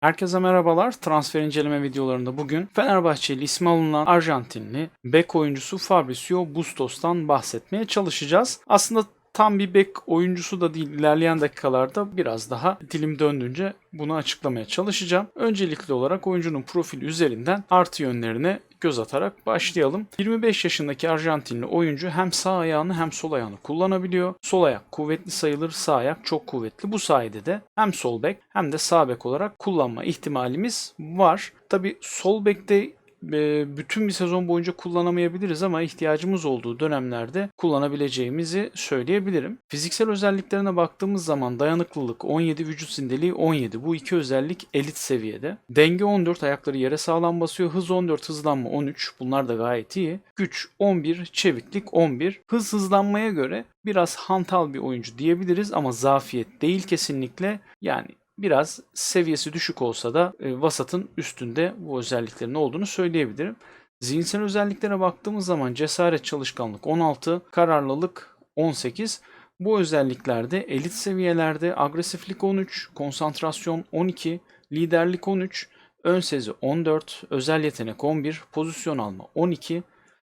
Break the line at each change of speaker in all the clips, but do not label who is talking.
Herkese merhabalar. Transfer inceleme videolarında bugün Fenerbahçeli ismi alınan Arjantinli bek oyuncusu Fabricio Bustos'tan bahsetmeye çalışacağız. Aslında tam bir bek oyuncusu da değil. İlerleyen dakikalarda biraz daha dilim döndüğünce bunu açıklamaya çalışacağım. Öncelikli olarak oyuncunun profili üzerinden artı yönlerine göz atarak başlayalım. 25 yaşındaki Arjantinli oyuncu hem sağ ayağını hem sol ayağını kullanabiliyor. Sol ayak kuvvetli sayılır, sağ ayak çok kuvvetli. Bu sayede de hem sol bek hem de sağ bek olarak kullanma ihtimalimiz var. Tabi sol bekte bütün bir sezon boyunca kullanamayabiliriz ama ihtiyacımız olduğu dönemlerde kullanabileceğimizi söyleyebilirim. Fiziksel özelliklerine baktığımız zaman dayanıklılık 17, vücut zindeliği 17. Bu iki özellik elit seviyede. Denge 14, ayakları yere sağlam basıyor. Hız 14, hızlanma 13. Bunlar da gayet iyi. Güç 11, çeviklik 11. Hız hızlanmaya göre biraz hantal bir oyuncu diyebiliriz ama zafiyet değil kesinlikle. Yani biraz seviyesi düşük olsa da e, vasatın üstünde bu özelliklerin olduğunu söyleyebilirim. Zihinsel özelliklere baktığımız zaman cesaret çalışkanlık 16, kararlılık 18. Bu özelliklerde elit seviyelerde agresiflik 13, konsantrasyon 12, liderlik 13, ön sezi 14, özel yetenek 11, pozisyon alma 12,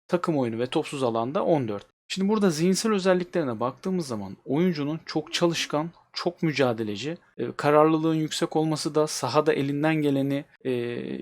takım oyunu ve topsuz alanda 14. Şimdi burada zihinsel özelliklerine baktığımız zaman oyuncunun çok çalışkan, çok mücadeleci. E, kararlılığın yüksek olması da sahada elinden geleni e,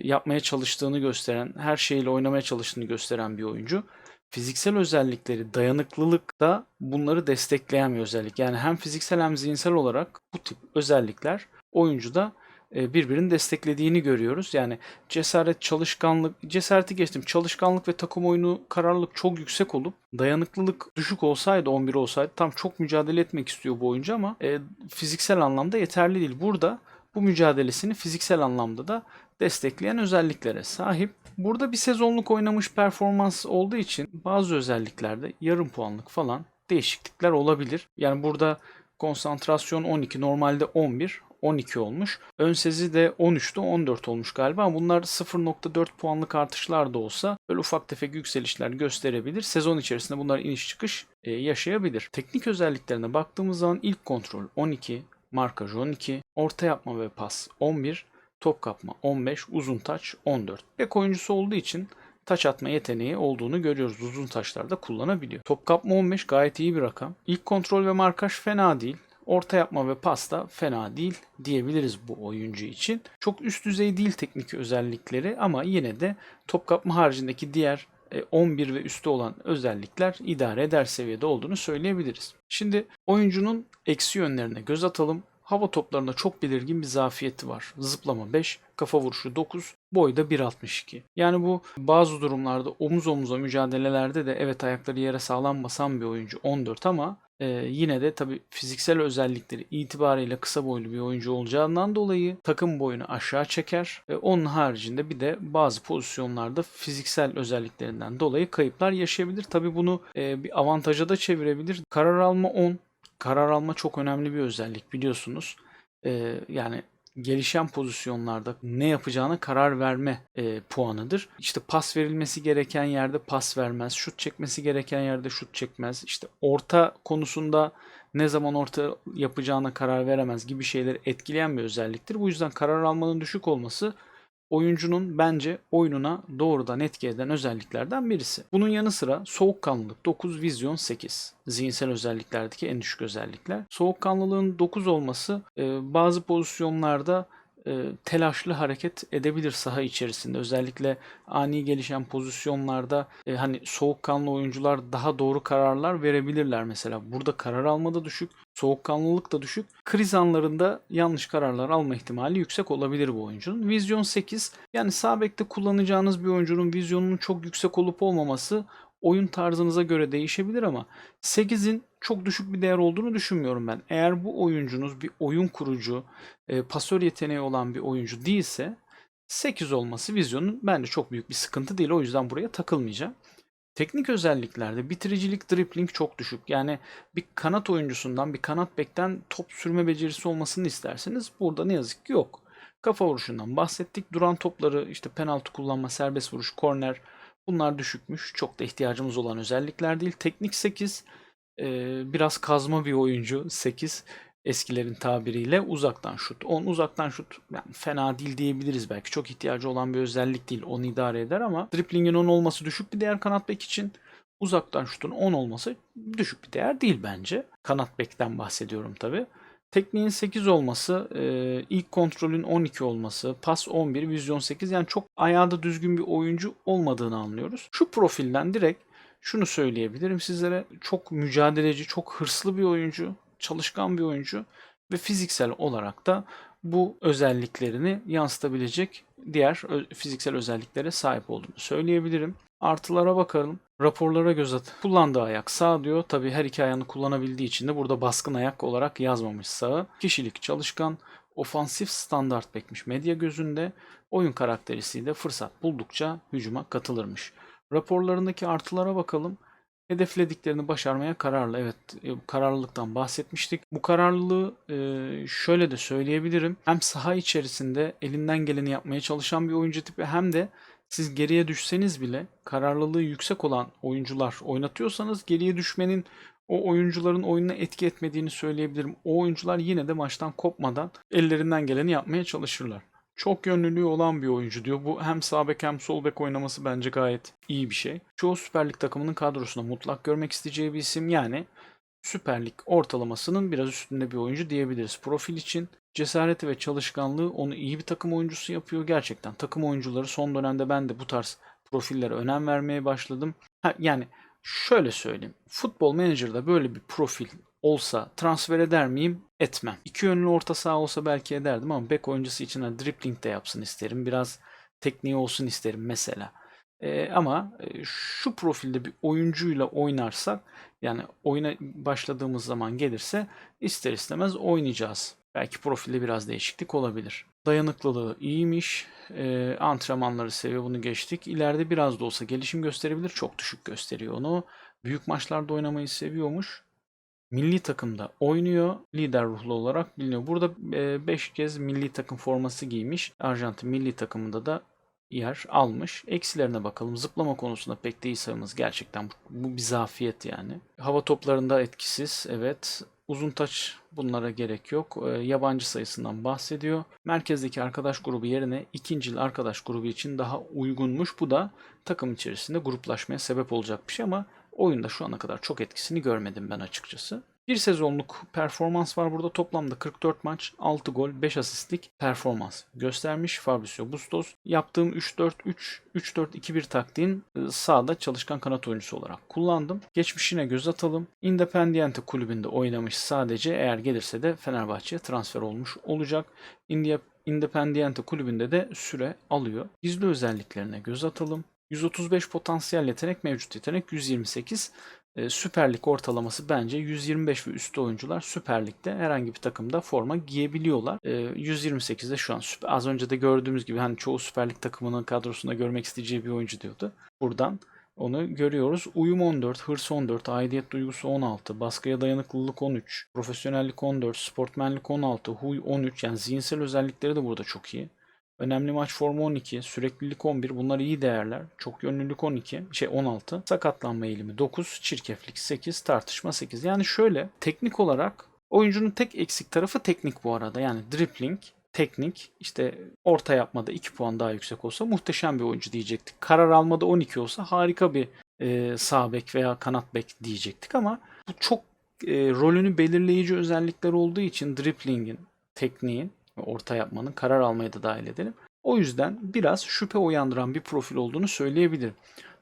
yapmaya çalıştığını gösteren, her şeyle oynamaya çalıştığını gösteren bir oyuncu. Fiziksel özellikleri, dayanıklılık da bunları destekleyen bir özellik. Yani hem fiziksel hem zihinsel olarak bu tip özellikler oyuncuda birbirini desteklediğini görüyoruz. Yani cesaret, çalışkanlık, cesareti geçtim. Çalışkanlık ve takım oyunu kararlılık çok yüksek olup dayanıklılık düşük olsaydı 11 olsaydı tam çok mücadele etmek istiyor bu oyuncu ama e, fiziksel anlamda yeterli değil. Burada bu mücadelesini fiziksel anlamda da destekleyen özelliklere sahip. Burada bir sezonluk oynamış performans olduğu için bazı özelliklerde yarım puanlık falan değişiklikler olabilir. Yani burada konsantrasyon 12 normalde 11 12 olmuş. Ön sezi de 13'tü 14 olmuş galiba. Bunlar 0.4 puanlık artışlar da olsa böyle ufak tefek yükselişler gösterebilir. Sezon içerisinde bunlar iniş çıkış e, yaşayabilir. Teknik özelliklerine baktığımız zaman ilk kontrol 12, markaj 12, orta yapma ve pas 11, top kapma 15, uzun taç 14. Bek oyuncusu olduğu için taç atma yeteneği olduğunu görüyoruz. Uzun taşlarda kullanabiliyor. Top kapma 15 gayet iyi bir rakam. İlk kontrol ve markaj fena değil. Orta yapma ve pasta fena değil diyebiliriz bu oyuncu için. Çok üst düzey değil teknik özellikleri ama yine de top kapma haricindeki diğer 11 e, ve üstü olan özellikler idare eder seviyede olduğunu söyleyebiliriz. Şimdi oyuncunun eksi yönlerine göz atalım. Hava toplarında çok belirgin bir zafiyeti var. Zıplama 5, kafa vuruşu 9, boyu da 1.62. Yani bu bazı durumlarda omuz omuza mücadelelerde de evet ayakları yere sağlam basan bir oyuncu 14 ama e, yine de tabi fiziksel özellikleri itibariyle kısa boylu bir oyuncu olacağından dolayı takım boyunu aşağı çeker. E, onun haricinde bir de bazı pozisyonlarda fiziksel özelliklerinden dolayı kayıplar yaşayabilir. Tabi bunu e, bir avantaja da çevirebilir. Karar alma 10, karar alma çok önemli bir özellik biliyorsunuz. Ee, yani gelişen pozisyonlarda ne yapacağına karar verme e, puanıdır. İşte pas verilmesi gereken yerde pas vermez, şut çekmesi gereken yerde şut çekmez. İşte orta konusunda ne zaman orta yapacağına karar veremez gibi şeyleri etkileyen bir özelliktir. Bu yüzden karar almanın düşük olması oyuncunun bence oyununa doğrudan etki eden özelliklerden birisi. Bunun yanı sıra soğukkanlılık 9, vizyon 8. Zihinsel özelliklerdeki en düşük özellikler. Soğukkanlılığın 9 olması e, bazı pozisyonlarda telaşlı hareket edebilir saha içerisinde. Özellikle ani gelişen pozisyonlarda e, hani soğukkanlı oyuncular daha doğru kararlar verebilirler mesela. Burada karar almada düşük, soğukkanlılık da düşük. Kriz anlarında yanlış kararlar alma ihtimali yüksek olabilir bu oyuncunun. Vizyon 8 yani sağ bekte kullanacağınız bir oyuncunun vizyonunun çok yüksek olup olmaması oyun tarzınıza göre değişebilir ama 8'in çok düşük bir değer olduğunu düşünmüyorum ben. Eğer bu oyuncunuz bir oyun kurucu, e, pasör yeteneği olan bir oyuncu değilse 8 olması vizyonun bence çok büyük bir sıkıntı değil. O yüzden buraya takılmayacağım. Teknik özelliklerde bitiricilik, dribbling çok düşük. Yani bir kanat oyuncusundan, bir kanat bekten top sürme becerisi olmasını isterseniz burada ne yazık ki yok. Kafa vuruşundan bahsettik. Duran topları işte penaltı kullanma, serbest vuruş, korner bunlar düşükmüş. Çok da ihtiyacımız olan özellikler değil. Teknik 8 biraz kazma bir oyuncu 8. Eskilerin tabiriyle uzaktan şut. 10 uzaktan şut yani fena değil diyebiliriz belki. Çok ihtiyacı olan bir özellik değil. Onu idare eder ama driplingin 10 olması düşük bir değer kanat bek için. Uzaktan şutun 10 olması düşük bir değer değil bence. Kanat bekten bahsediyorum tabi. Tekniğin 8 olması, e, ilk kontrolün 12 olması, pas 11, vizyon 8 yani çok ayağı da düzgün bir oyuncu olmadığını anlıyoruz. Şu profilden direkt şunu söyleyebilirim sizlere. Çok mücadeleci, çok hırslı bir oyuncu, çalışkan bir oyuncu ve fiziksel olarak da bu özelliklerini yansıtabilecek diğer fiziksel özelliklere sahip olduğunu söyleyebilirim. Artılara bakalım. Raporlara göz at. Kullandığı ayak sağ diyor. Tabii her iki ayağını kullanabildiği için de burada baskın ayak olarak yazmamış sağı. Kişilik çalışkan, ofansif standart bekmiş medya gözünde. Oyun karakteristiği de fırsat buldukça hücuma katılırmış. Raporlarındaki artılara bakalım. Hedeflediklerini başarmaya kararlı. Evet, e, kararlılıktan bahsetmiştik. Bu kararlılığı e, şöyle de söyleyebilirim. Hem saha içerisinde elinden geleni yapmaya çalışan bir oyuncu tipi hem de siz geriye düşseniz bile kararlılığı yüksek olan oyuncular oynatıyorsanız geriye düşmenin o oyuncuların oyununa etki etmediğini söyleyebilirim. O oyuncular yine de maçtan kopmadan ellerinden geleni yapmaya çalışırlar. Çok yönlülüğü olan bir oyuncu diyor. Bu hem sağ bek hem sol bek oynaması bence gayet iyi bir şey. Çoğu Süper Lig takımının kadrosunda mutlak görmek isteyeceği bir isim. Yani Süper Lig ortalamasının biraz üstünde bir oyuncu diyebiliriz. Profil için cesareti ve çalışkanlığı onu iyi bir takım oyuncusu yapıyor. Gerçekten takım oyuncuları son dönemde ben de bu tarz profillere önem vermeye başladım. Ha, yani şöyle söyleyeyim. Futbol Manager'da böyle bir profil olsa transfer eder miyim? Etmem. İki yönlü orta saha olsa belki ederdim ama bek oyuncusu için de dribbling de yapsın isterim. Biraz tekniği olsun isterim mesela. Ee, ama e, şu profilde bir oyuncuyla oynarsak yani oyuna başladığımız zaman gelirse ister istemez oynayacağız. Belki profilde biraz değişiklik olabilir. Dayanıklılığı iyiymiş. Ee, antrenmanları seviyor bunu geçtik. İleride biraz da olsa gelişim gösterebilir. Çok düşük gösteriyor onu. Büyük maçlarda oynamayı seviyormuş. Milli takımda oynuyor. Lider ruhlu olarak biliniyor. Burada 5 kez milli takım forması giymiş. Arjantin milli takımında da yer almış. Eksilerine bakalım. Zıplama konusunda pek değil sayımız gerçekten. Bu bir zafiyet yani. Hava toplarında etkisiz. Evet. Uzun taç bunlara gerek yok. Ee, yabancı sayısından bahsediyor. Merkezdeki arkadaş grubu yerine ikincil arkadaş grubu için daha uygunmuş. Bu da takım içerisinde gruplaşmaya sebep olacak bir şey ama oyunda şu ana kadar çok etkisini görmedim ben açıkçası. Bir sezonluk performans var burada. Toplamda 44 maç, 6 gol, 5 asistlik performans göstermiş Fabricio Bustos. Yaptığım 3-4-3, 3-4-2-1 taktiğin e, sağda çalışkan kanat oyuncusu olarak kullandım. Geçmişine göz atalım. Independiente kulübünde oynamış sadece eğer gelirse de Fenerbahçe'ye transfer olmuş olacak. Independiente kulübünde de süre alıyor. Gizli özelliklerine göz atalım. 135 potansiyel yetenek mevcut yetenek 128 e, Süper Lig ortalaması bence 125 ve üstü oyuncular Süper Lig'de herhangi bir takımda forma giyebiliyorlar. E, 128'de şu an süper, az önce de gördüğümüz gibi hani çoğu Süper Lig takımının kadrosunda görmek isteyeceği bir oyuncu diyordu. Buradan onu görüyoruz. Uyum 14, hırs 14, aidiyet duygusu 16, baskıya dayanıklılık 13, profesyonellik 14, sportmenlik 16, huy 13 yani zihinsel özellikleri de burada çok iyi. Önemli maç formu 12, süreklilik 11. Bunlar iyi değerler. Çok yönlülük 12, şey 16. Sakatlanma eğilimi 9, çirkeflik 8, tartışma 8. Yani şöyle teknik olarak oyuncunun tek eksik tarafı teknik bu arada. Yani dribbling, teknik, işte orta yapmada 2 puan daha yüksek olsa muhteşem bir oyuncu diyecektik. Karar almada 12 olsa harika bir e, sağ bek veya kanat bek diyecektik ama bu çok e, rolünü belirleyici özellikler olduğu için dribblingin, tekniğin orta yapmanın karar almayı da dahil edelim. O yüzden biraz şüphe uyandıran bir profil olduğunu söyleyebilirim.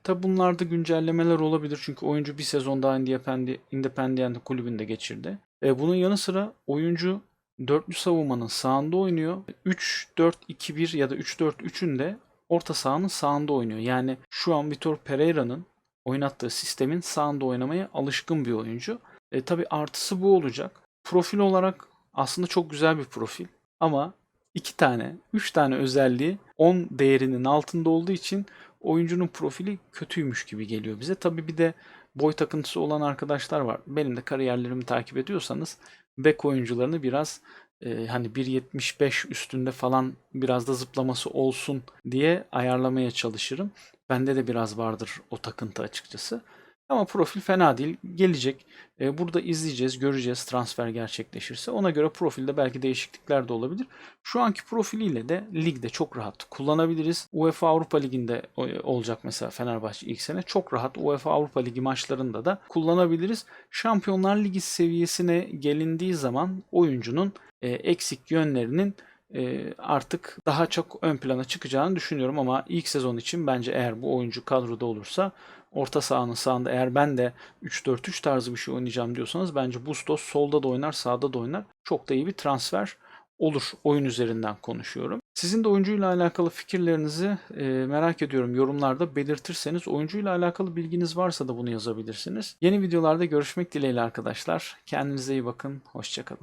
Tabi bunlarda güncellemeler olabilir çünkü oyuncu bir sezon daha Independi- Independiente kulübünde geçirdi. E, bunun yanı sıra oyuncu dörtlü savunmanın sağında oynuyor. 3-4-2-1 ya da 3-4-3'ün de orta sahanın sağında oynuyor. Yani şu an Vitor Pereira'nın oynattığı sistemin sağında oynamaya alışkın bir oyuncu. E, tabi artısı bu olacak. Profil olarak aslında çok güzel bir profil. Ama iki tane, üç tane özelliği 10 değerinin altında olduğu için oyuncunun profili kötüymüş gibi geliyor bize. Tabi bir de boy takıntısı olan arkadaşlar var. Benim de kariyerlerimi takip ediyorsanız bek oyuncularını biraz e, hani 1.75 üstünde falan biraz da zıplaması olsun diye ayarlamaya çalışırım. Bende de biraz vardır o takıntı açıkçası. Ama profil fena değil. Gelecek. E, burada izleyeceğiz, göreceğiz transfer gerçekleşirse. Ona göre profilde belki değişiklikler de olabilir. Şu anki profiliyle de ligde çok rahat kullanabiliriz. UEFA Avrupa Ligi'nde e, olacak mesela Fenerbahçe ilk sene. Çok rahat UEFA Avrupa Ligi maçlarında da kullanabiliriz. Şampiyonlar Ligi seviyesine gelindiği zaman oyuncunun e, eksik yönlerinin e, artık daha çok ön plana çıkacağını düşünüyorum ama ilk sezon için bence eğer bu oyuncu kadroda olursa orta sahanın sağında eğer ben de 3-4-3 tarzı bir şey oynayacağım diyorsanız bence Bustos solda da oynar sağda da oynar. Çok da iyi bir transfer olur. Oyun üzerinden konuşuyorum. Sizin de oyuncuyla alakalı fikirlerinizi e, merak ediyorum. Yorumlarda belirtirseniz oyuncuyla alakalı bilginiz varsa da bunu yazabilirsiniz. Yeni videolarda görüşmek dileğiyle arkadaşlar. Kendinize iyi bakın. Hoşçakalın.